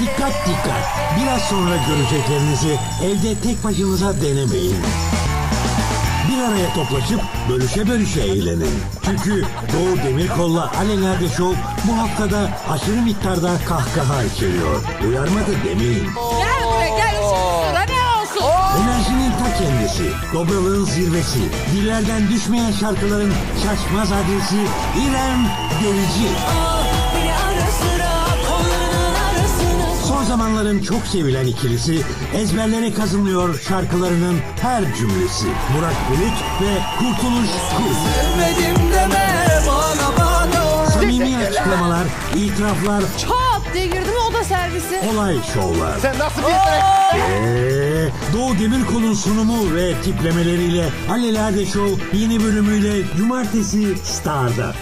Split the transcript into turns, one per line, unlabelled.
Dikkat dikkat. Biraz sonra göreceklerinizi evde tek başınıza denemeyin. Bir araya toplaşıp bölüşe bölüşe eğlenin. Çünkü Doğu Demirkol'la Alelade Show bu haftada aşırı miktarda kahkaha içeriyor. Uyarmadı demeyin.
Gel buraya gel sıra ne olsun?
Enerjinin ta kendisi, dobralığın zirvesi, dillerden düşmeyen şarkıların şaşmaz adresi İrem Derici. Zamanların çok sevilen ikilisi ezberlere kazınıyor şarkılarının her cümlesi. Burak Bulut ve Kurtuluş Kurt.
Sevmedim deme bana bana
Samimi açıklamalar, itiraflar,
Çat diye girdi mi o da servisi.
olay şovlar.
Sen nasıl bir yetenek?
Eee, Doğu Demirkol'un sunumu ve tiplemeleriyle Alelade Show yeni bölümüyle Cumartesi Star'da.